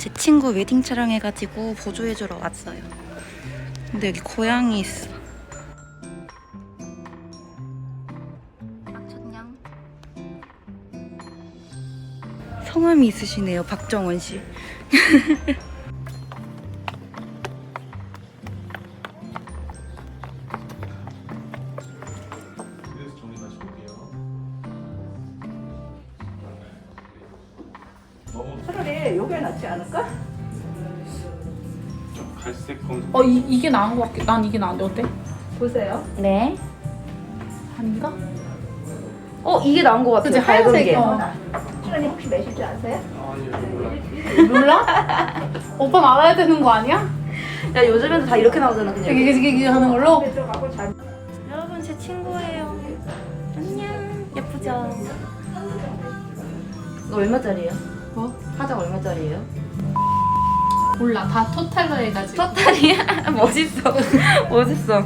제 친구 웨딩 촬영해가지고 보조해주러 왔어요. 근데 여기 고양이 있어. 박천냥. 성함이 있으시네요, 박정원 씨. 요게 낫지 않을까? 좀 갈색 검. 어 이, 이게 나은 것 같긴 난 이게 나은데 어때? 보세요. 네. 아닌가? 어, 이게 나은 것 같아요. 그치 밝은 하얀색 게. 어. 수련님 혹시 매실 줄 아세요? 몰라? 오빠는 알아야 되는 거 아니야? 야, 요즘에도 다 이렇게 나오잖아, 그냥. 이게 이게 이게 하는 걸로? 들어가고 잘. 여러분 제 친구예요. 안녕. 예쁘죠? 너 얼마짜리예요? 뭐? 화장 얼마짜리예요? 몰라 다 토탈로 해가지고 첫탈이야? 멋있어. 멋있어.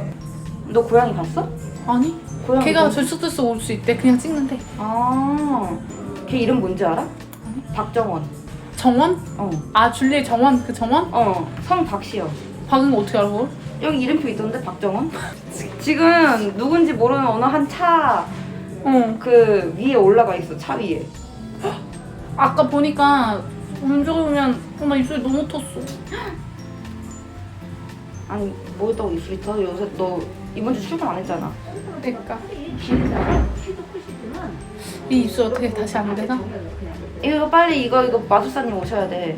너 고양이 봤어? 아니 고양이 걔가 뭐- 들쑥들쑥 올 수 있대 그냥 찍는데 아, 걔 이름 뭔지 알아? 박정원. 정원? 어. 아 줄리의 정원 그 정원? 어, 성 박시영. 박은 거 어떻게 알아 그걸? 여기 이름표 있던데 박정원? 지금 누군지 모르는 어느 한 차 그 어 위에 올라가 있어 차 위에. 아까 보니까 움직이면 어, 나 입술이 너무 텄어 아니 뭐였다고 입술이 터? 요새 너 이번 주 출근 안 했잖아. 그러니까. 이 입술 어떻게 다시 안 되나? 이거 빨리 이거 이거 마술사님 오셔야 돼.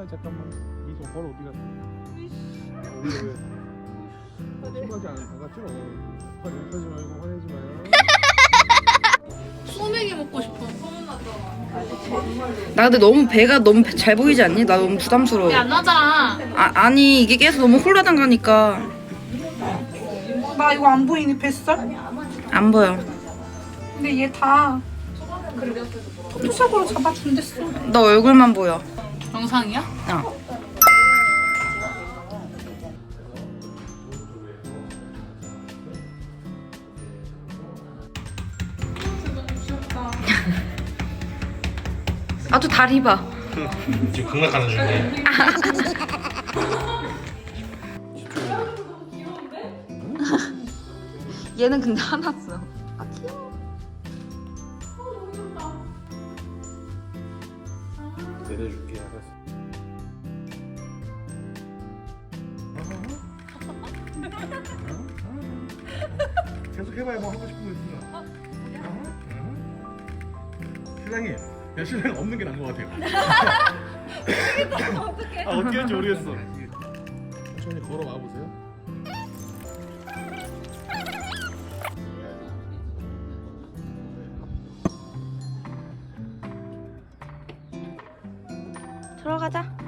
참아요 잠깐만 이손 걸어 어디 갔어? 왜 왜? 심하지 않은 것 같죠? 화내 하지 말고 화내지 마요. 소맥이 먹고 싶어 나 근데 너무 배가 너무 배- 잘 보이지 않니? 나 너무 부담스러워. 야 안 나잖아 아 아니 이게 계속 너무 홀라당가니까 나 이거 안 보이니 뱃살? 안 보여. 근데 얘다 이쪽으로 잡아준댔어. 너 얼굴만 보여. 영상이야? 어. 아주 다리 봐. 지금 극락하는 중이에요. 얘는 근데 화났어. 내려줄게 알았어. 계속 해봐요 뭐 하고 싶은 거 있으면. 어? 신랑이 야 신랑 없는 게 나은 것 같아요. 아 어떻게 할지 모르겠어. 천천히 걸어와 보세요. 들어가자.